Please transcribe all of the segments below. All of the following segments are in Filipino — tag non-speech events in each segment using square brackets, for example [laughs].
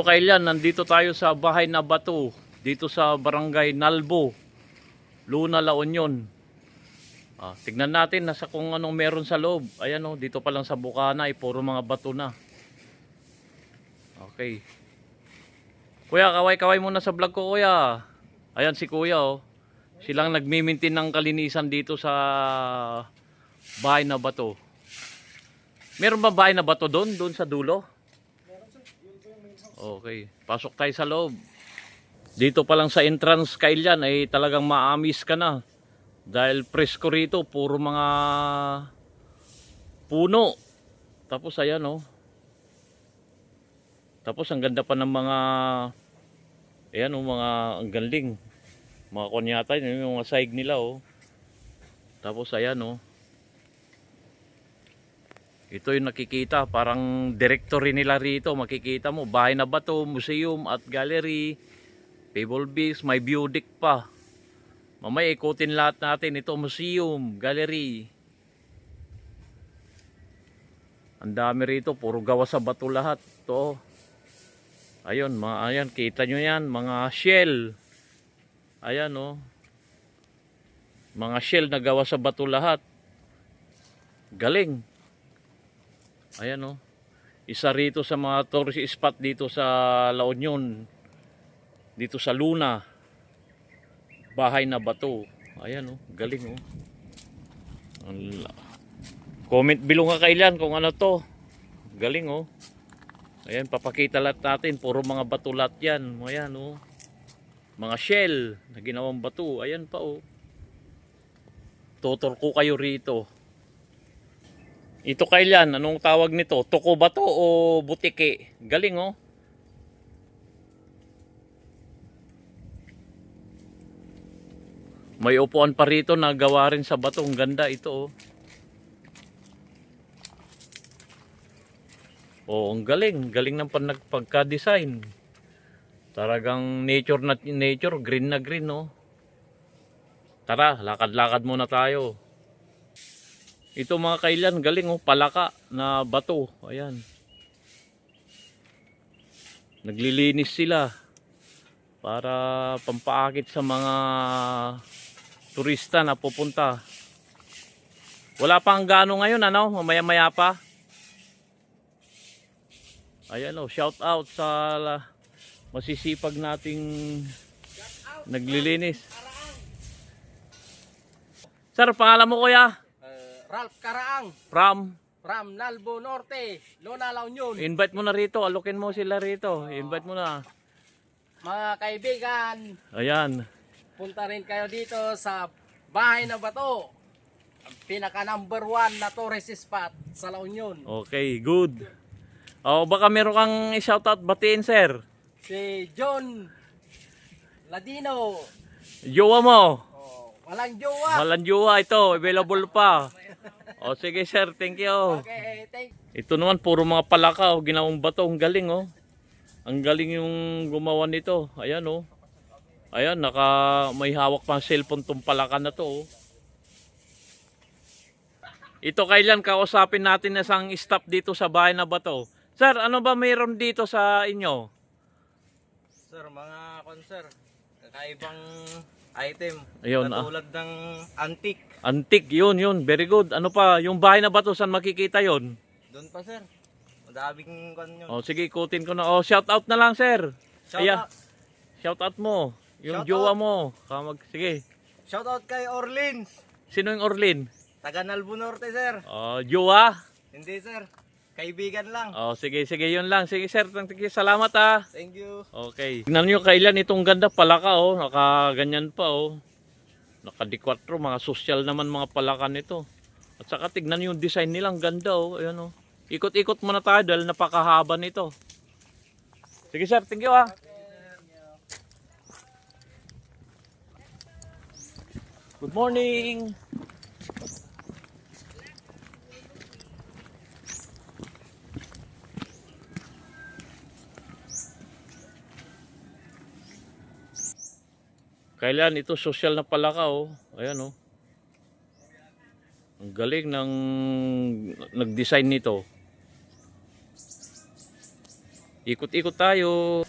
Hello Kailan, nandito tayo sa bahay na bato. Dito sa barangay Nalbo. Luna, La Union. Ah, tignan natin nasa kung anong meron sa loob. Ayan oh, dito pa lang sa bukana ay puro mga bato na. Okay. Kuya, kaway-kaway muna sa vlog ko, kuya. Ayan si kuya, oh. Silang nagmimintin ng kalinisan dito sa bahay na bato. Meron ba bahay na bato doon? Doon sa dulo? Okay. Pasok tayo sa loob. Dito pa lang sa entrance, Kailan, ay talagang maamis ka na. Dahil presko rito, puro mga puno. Tapos ayan, oh. Tapos ang ganda pa ng mga ayan oh, mga ang galing. Mga kunyata, yun yung mga saig nila oh. Tapos ayan oh. Ito yung nakikita, parang directory nila rito, makikita mo, bahay na bato, museum at gallery, Pebble Beach, may view pa. Mamaya ikutin lahat natin, ito museum, gallery. Ang dami rito, puro gawa sa bato lahat. To. Ayun, mga, ayan, kita nyo yan, mga shell. Ayan, oh. Mga shell na gawa sa bato lahat. Galing. Ayan, oh. Isa rito sa mga tourist spot dito sa La Union. Dito sa Luna. Bahay na bato. Ayan, oh. Galing, oh. Comment below nga kailan kung ano to. Galing, oh. Ayan, papakita lahat natin. Puro mga bato lahat yan. Ayan, oh. Mga shell na ginawang bato. Ayan pa, oh. Tutor ko kayo rito. Ito kailan? Anong tawag nito? Tuko ba to o butike? Galing, oh. May upuan pa rito na gawa rin sa bato. Ang ganda ito, oh. Oh, ang galing. Galing ng pagka-design. Talagang nature na nature, green na green, no? Tara, lakad-lakad muna tayo. Ito mga kailan, galing, oh, palaka na bato. Ayan. Naglilinis sila para pampaakit sa mga turista na pupunta. Wala pang gaano ngayon, ano? Mamaya-maya pa. Ayan o, shout out sa masisipag nating naglilinis. Sir, pangalan mo kuya? Ralph Karaang From? from Nalbo Norte, Lona La Union. Invite mo na rito, alokin mo sila rito. Invite mo na. Mga kaibigan, Ayan. punta rin kayo dito sa Bahay na Bato. Ang pinaka number one na tourist spot sa La Union. Okay, good. Oh, baka meron kang i-shoutout batiin, sir. Si John Ladino. Jowa mo. Walang jowa. Walang jowa ito, available pa. [laughs] O sige sir, thank you. Okay, thank Ito naman puro mga palaka, oh, ginawang bato, ang galing oh. Ang galing yung gumawa nito. Ayan oh. Ayan, naka may hawak pang cellphone tong palaka na to oh. Ito kailan kausapin natin na isang staff dito sa bahay na bato. Sir, ano ba mayroon dito sa inyo? Sir, mga konser, kakaibang item. Ayun, ah. Katulad ng antique. Antique, yun, yun. Very good. Ano pa, yung bahay na bato, saan makikita yon? Doon pa, sir. Madaming kan yun. O sige, ikutin ko na. O, shout out na lang, sir. Shout, Ayan. out, Shout out mo. Yung Shout jowa out. mo. Kamag, sige. shout out kay Orleans. Sino yung Orlin? Taga Nalbo Norte, sir. O, jowa. Hindi, sir. Kaibigan lang. O, sige, sige, yun lang. Sige, sir. Thank you. Salamat, ah. Thank you. Okay. Tingnan nyo kailan itong ganda palaka, oh. Nakaganyan pa, oh. Nakadikwatro, mga social naman mga palaka nito. At saka tignan yung design nilang ganda, oh. Ayan, oh. Ikot-ikot muna tayo dahil napakahaba nito. Sige, sir. Thank you, ah. Good morning. Kailan ito social na palaka oh. Ayan oh. Ang galing ng nag-design nito. Ikot-ikot tayo.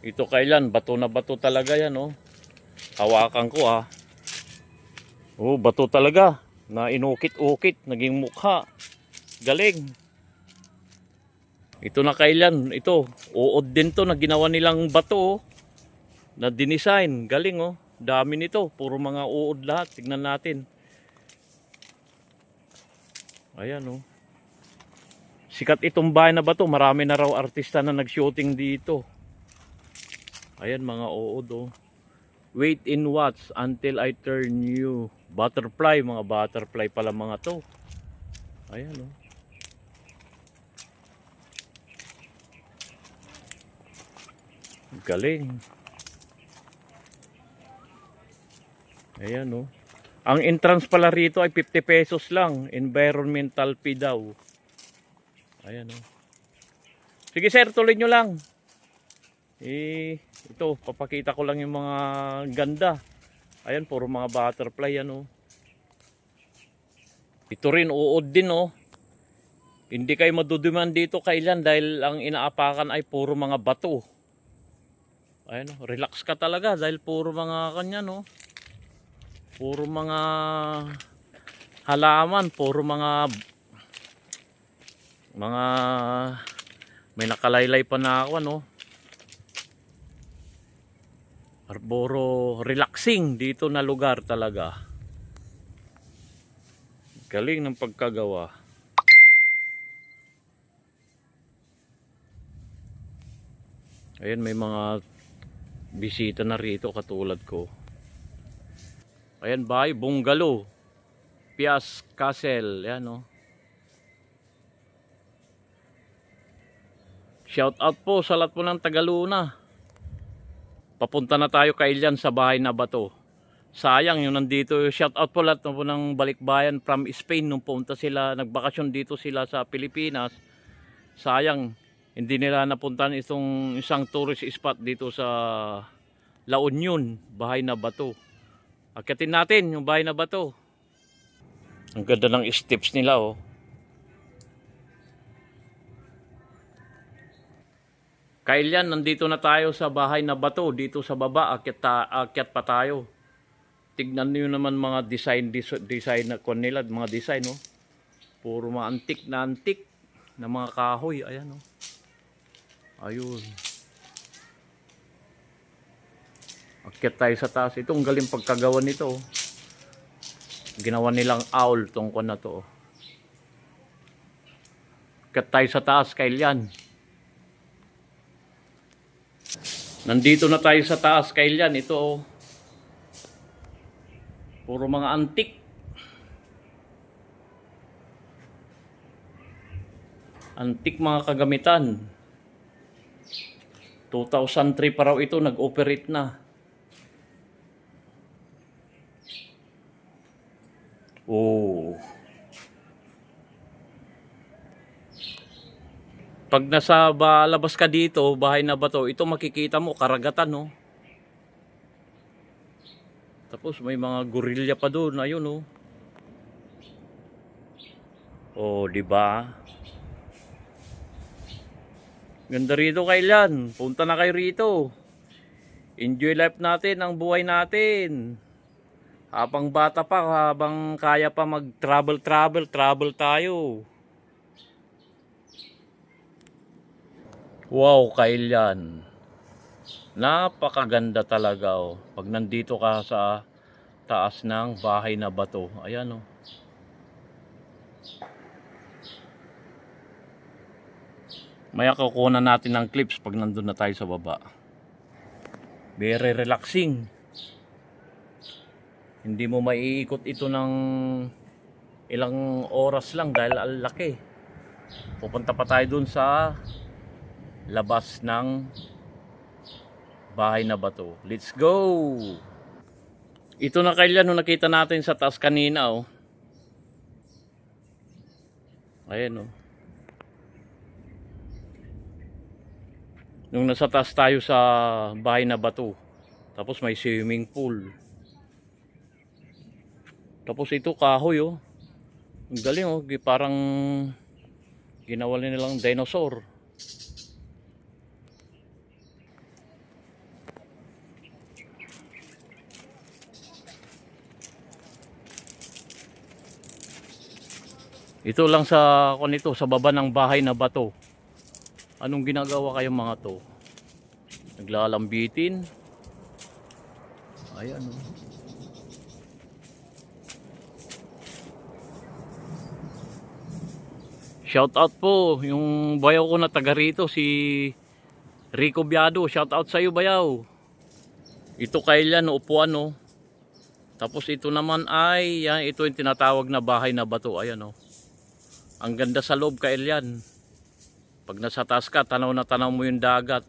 Ito kailan, bato na bato talaga yan, oh. Hawakan ko, ah. Oh, bato talaga. Na inukit-ukit, naging mukha. Galing. Ito na kailan, ito. Uod din to na ginawa nilang bato, oh. Na dinesign. Galing, oh. Dami nito. Puro mga uod lahat. Tignan natin. Ayan, oh. Sikat itong bahay na bato. Marami na raw artista na nag-shooting dito. Ayan mga uod oh. Wait in watch until I turn you. Butterfly, mga butterfly pala mga to. Ayan oh. Galing. Ayan oh. Ang entrance pala rito ay 50 pesos lang. Environmental fee daw. Ayan oh. Sige sir, tuloy nyo lang. Eh, ito, papakita ko lang yung mga ganda. Ayan, puro mga butterfly yan, oh. Ito rin, uod din, oh. Hindi kayo maduduman dito kailan dahil ang inaapakan ay puro mga bato. Ayan, oh, relax ka talaga dahil puro mga kanya, no. Puro mga halaman, puro mga mga may nakalaylay pa na ako, ano. Arboro relaxing dito na lugar talaga. Galing ng pagkagawa. Ayan may mga bisita na rito katulad ko. Ayan bahay, bungalow. Pias Castle, yan oh. Shout out po sa lahat po ng Tagaluna. Papunta na tayo kay Ilian sa bahay na bato. Sayang yung nandito, shout out po lahat po ng balikbayan from Spain nung punta sila, nagbakasyon dito sila sa Pilipinas. Sayang, hindi nila napuntahan itong isang tourist spot dito sa La Union, bahay na bato. Akitin natin yung bahay na bato. Ang ganda ng steps nila oh. Kailan nandito na tayo sa bahay na bato dito sa baba akyat, ta, akyat pa tayo. Tignan niyo naman mga design design na kon nila, mga design no. Puro mga antik na antik na mga kahoy, ayan oh. Ayun. Akyat tayo sa taas. Ito ang galing pagkagawa nito. oh. Ginawa nilang owl tong na to. oh. Akyat tayo sa taas, kailan? Nandito na tayo sa taas, kailan? Ito, oh. Puro mga antik. Antik mga kagamitan. 2003 pa raw ito, nag-operate na. Oh. Pag nasa ba, labas ka dito, bahay na bato, ito makikita mo, karagatan, no? Tapos may mga gorilya pa doon, ayun, no? Oh, di ba? Ganda rito kailan. Punta na kayo rito. Enjoy life natin, ang buhay natin. Habang bata pa, habang kaya pa mag-travel, travel, travel tayo. Wow, kailan. Napakaganda talaga oh. Pag nandito ka sa taas ng bahay na bato. Ayan oh. Maya kukunan natin ng clips pag nandun na tayo sa baba. Very relaxing. Hindi mo maiikot ito ng ilang oras lang dahil ang laki. Pupunta pa tayo dun sa labas ng bahay na bato. Let's go! Ito na kailan nung nakita natin sa taas kanina oh. Ayan oh. Nung nasa taas tayo sa bahay na bato. Tapos may swimming pool. Tapos ito kahoy oh. Ang galing oh, parang ginawa nilang dinosaur. Ito lang sa kung ito sa baba ng bahay na bato. Anong ginagawa kayong mga to? Naglalambitin. Ayan oh. Shout out po yung bayaw ko na taga rito si Rico Biado. Shout out sa iyo bayaw. Ito kailan upuan no. Tapos ito naman ay yan, ito yung tinatawag na bahay na bato. Ayan oh. Ang ganda sa loob kailyan. Pag nasa taas ka, tanaw na tanaw mo yung dagat.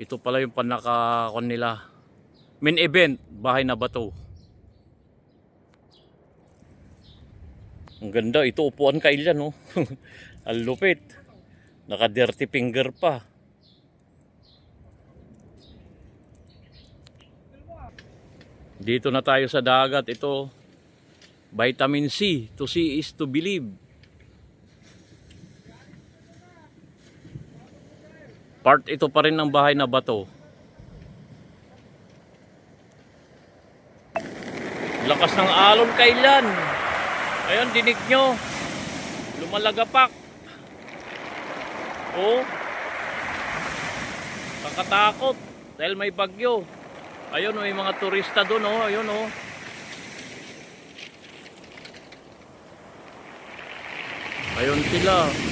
Ito pala yung panakakon nila. Main event, bahay na bato. Ang ganda, ito upuan kailyan oh. [laughs] Ang lupit. Naka dirty finger pa. Dito na tayo sa dagat. Ito, vitamin C. To see is to believe. Part ito pa rin ng bahay na bato. Lakas ng alon kailan. Ayun, dinig nyo. Lumalagapak. Oh. Kakatakot. Dahil may bagyo. Ayun, may mga turista doon, oh. Ayun, oh. Ayun sila.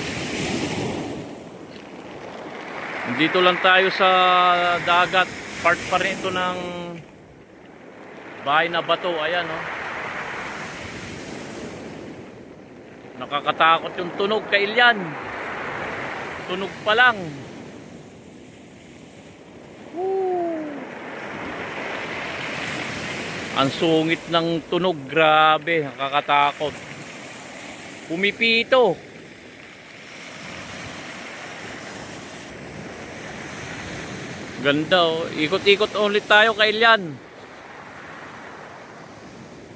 Dito lang tayo sa dagat. Part pa rin ito ng bahay na bato. Ayan, oh. Nakakatakot yung tunog kay Ilyan. Tunog pa lang. Woo! Ang sungit ng tunog, grabe, nakakatakot. Pumipito. Ganda oh. Ikot-ikot ulit tayo kay Ilyan.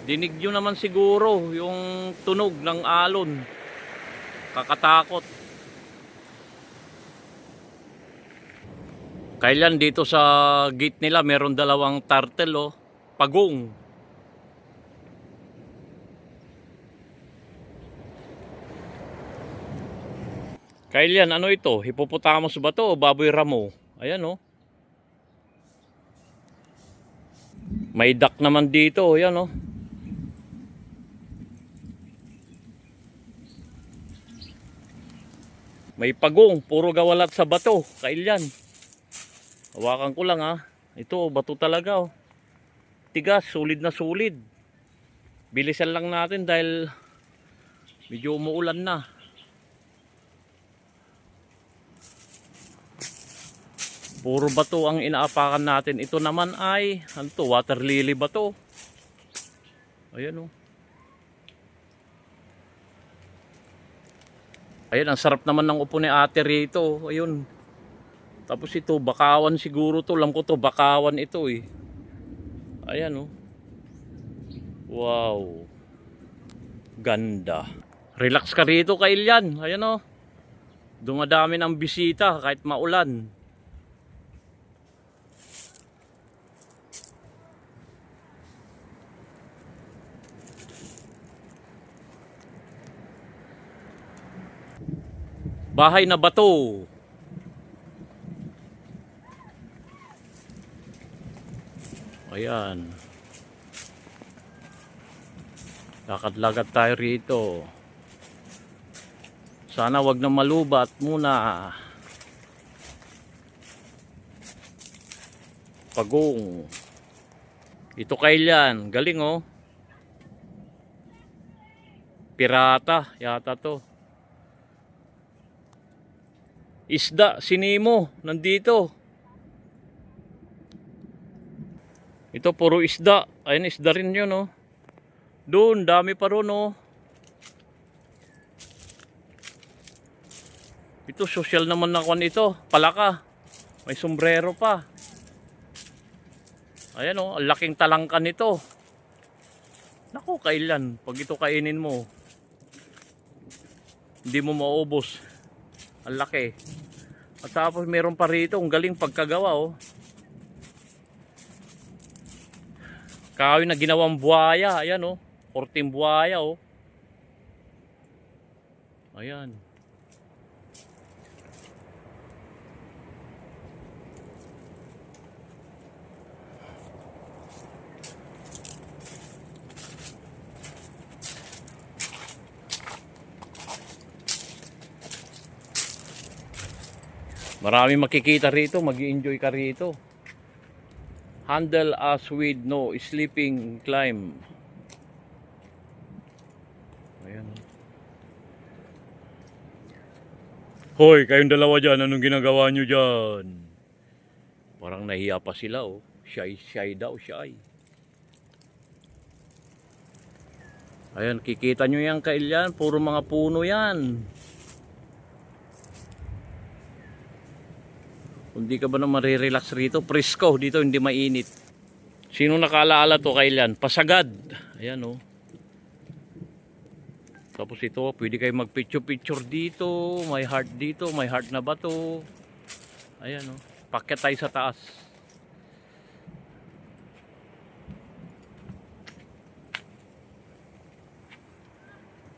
Dinig nyo naman siguro yung tunog ng alon. Kakatakot. Kailan dito sa gate nila meron dalawang turtle oh. Pagong. Kailan ano ito? Hippopotamus ba to o baboy ramo? Ayan oh. May duck naman dito, oh. ayan oh. May pagong, puro gawalat sa bato, kailyan. Hawakan ko lang ha. Ito, bato talaga oh. Tigas, solid na solid. Bilisan lang natin dahil medyo umuulan na. Puro bato ang inaapakan natin. Ito naman ay, ano to, water lily ba to? Ayan oh. Ayan, ang sarap naman ng upo ni ate rito. Ayun. Tapos ito, bakawan siguro to. Alam ko to, bakawan ito eh. Ayan oh. Wow. Ganda. Relax ka rito, Kailyan. Ayan oh. Dumadami ng bisita kahit maulan. Bahay na bato. Ayan. Lakad-lakad tayo rito. Sana wag na malubat muna. Pagong. Ito kailan. Galing oh. Pirata yata to. Isda, sinimo, nandito. Ito puro isda. Ayun, isda rin yun, oh. Doon, dami pa ron, oh. Ito, social naman na kwan ito. Palaka. May sombrero pa. Ayan o, ang laking talangka nito. Naku, kailan? Pag ito kainin mo, hindi mo maubos. Ang laki. At tapos meron pa rito, ang galing pagkagawa oh. Kahoy na ginawang buhaya, ayan oh. Korting buhaya oh. Ayan. Marami makikita rito, mag enjoy ka rito. Handle us with no sleeping climb. Ayan. Hoy, kayong dalawa dyan, anong ginagawa nyo dyan? Parang nahiya pa sila oh. Shy, shy daw, shy. Ayan, kikita nyo yan kailyan, puro mga puno yan. Kung di ka ba na marirelax rito, presko, dito hindi mainit. Sino nakalaala to kailan? Pasagad. Ayan oh. Tapos ito, pwede kayo mag-picture-picture dito, may heart dito, may heart na bato. Ayan oh. Paket sa taas.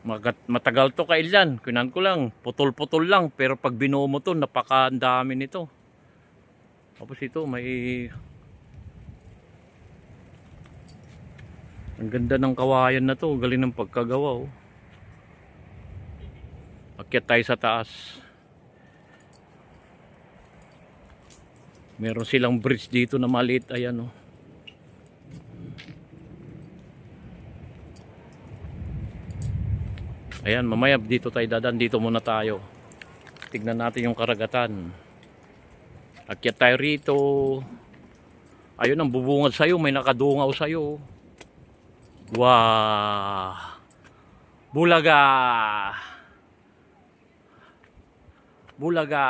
Magat, matagal to kailan. Kunan ko lang, putol-putol lang. Pero pag binuo mo to, napaka ang dami nito. Tapos ito, may... Ang ganda ng kawayan na to. Galing ng pagkagawa, oh. Akyat tayo sa taas. Meron silang bridge dito na maliit. Ayan, oh. Ayan, mamaya dito tayo dadan. Dito muna tayo. Tignan natin yung karagatan. Akyat tayo rito. Ayun ang bubungad sa'yo. May nakadungaw sa'yo. Wow! Bulaga! Bulaga!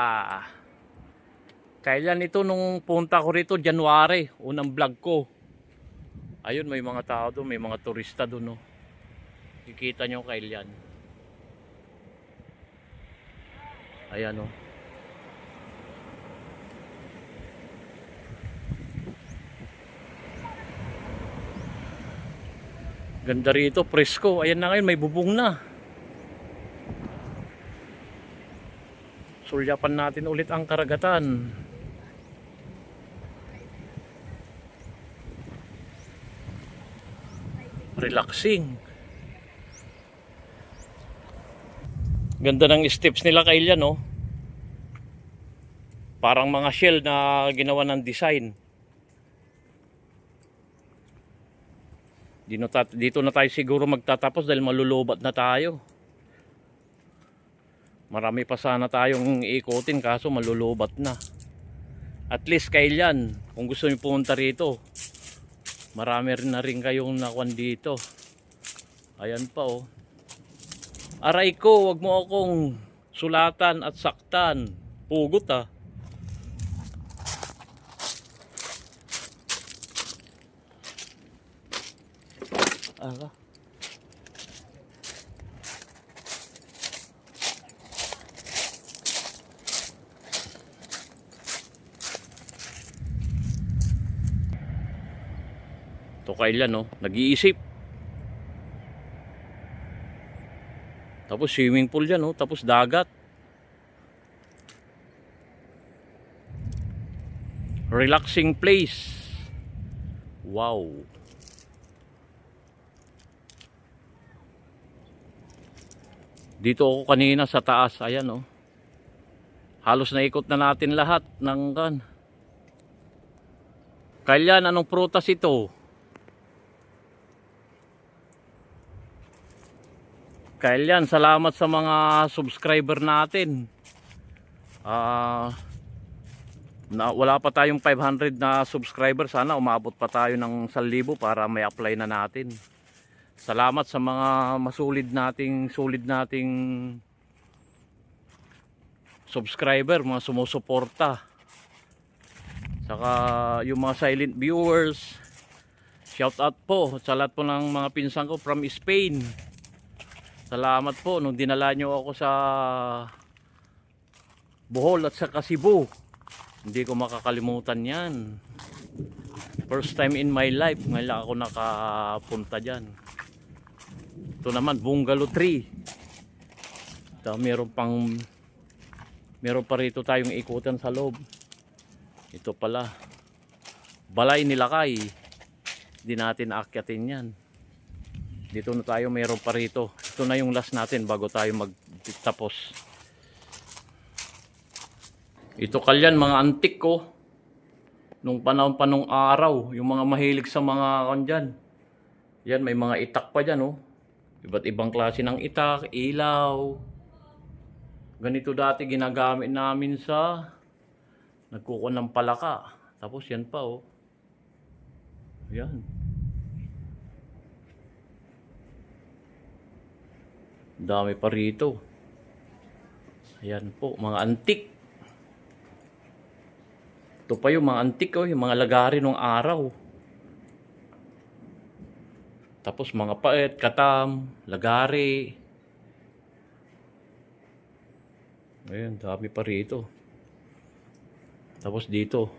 Kailan ito nung punta ko rito? January. Unang vlog ko. Ayun, may mga tao doon. May mga turista doon. No? Kikita nyo kailan. Ayan o. Ganda rito, presko. Ayan na ngayon, may bubong na. Sulyapan natin ulit ang karagatan. Relaxing. Ganda ng steps nila kailan, no? Parang mga shell na ginawa ng design. Dito, na- dito na tayo siguro magtatapos dahil malulubat na tayo. Marami pa sana tayong ikutin kaso malulubat na. At least kailan, kung gusto niyo pumunta rito, marami rin na rin kayong nakuan dito. Ayan pa oh. Aray ko, wag mo akong sulatan at saktan. Pugot ah. Aga. To kailan no, nag-iisip. Tapos swimming pool dyan, no? tapos dagat. Relaxing place. Wow. Dito ako kanina sa taas, ayan oh. Halos naikot na natin lahat ng kan. Kailan anong prutas ito? Kailan salamat sa mga subscriber natin. Ah na, wala pa tayong 500 na subscriber. Sana umabot pa tayo ng 1,000 para may apply na natin. Salamat sa mga masulid nating solid nating subscriber, mga sumusuporta. Saka yung mga silent viewers, Shout out po sa lahat po ng mga pinsan ko from Spain. Salamat po nung dinala nyo ako sa Bohol at sa Cebu. Hindi ko makakalimutan yan. First time in my life, ngayon ako nakapunta dyan. Ito naman, bungalow tree. Ito, meron pang meron pa rito tayong ikutan sa loob. Ito pala. Balay nilakay. Hindi natin aakyatin yan. Dito na tayo, meron pa rito. Ito na yung last natin bago tayo magtapos. Ito kalyan, mga antik ko. Nung panahon pa nung araw, yung mga mahilig sa mga kandyan. Yan, may mga itak pa dyan, oh. Iba't ibang klase ng itak, ilaw. Ganito dati ginagamit namin sa nagkukuha ng palaka. Tapos yan pa, oh. Yan. Dami pa rito. Ayan po, mga antik. Ito pa yung mga antik, oh, yung mga lagari nung araw. Tapos mga paet, katam, lagari. Ayan, dami pa rito. Tapos dito.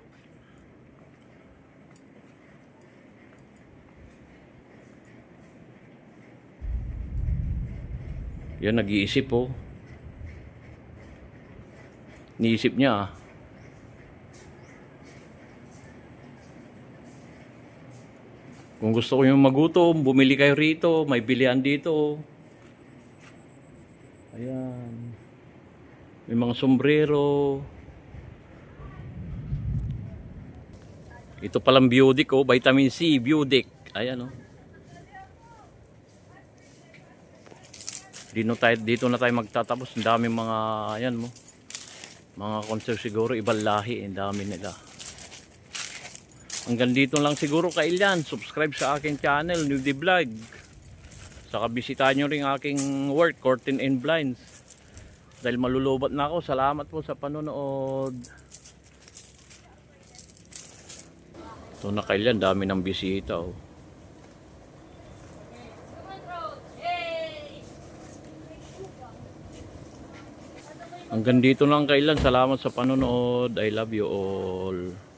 Yan, nag-iisip oh. Niisip niya ah. Kung gusto ko yung magutom, bumili kayo rito, may bilihan dito. Ayan. May mga sombrero. Ito palang Biodic oh, vitamin C, Biodic. Ayan oh. Dito tayo, dito na tayo magtatapos. Ang dami mga, ayan mo. Mga concert siguro, ibang lahi. Ang dami nila. Hanggang dito lang siguro kailan. Subscribe sa aking channel, New The Vlog. Saka bisitahin nyo rin aking work, Curtain and Blinds. Dahil malulubat na ako. Salamat po sa panonood. Ito na kailan, dami ng bisita. Oh. Hanggang dito lang kailan. Salamat sa panonood. I love you all.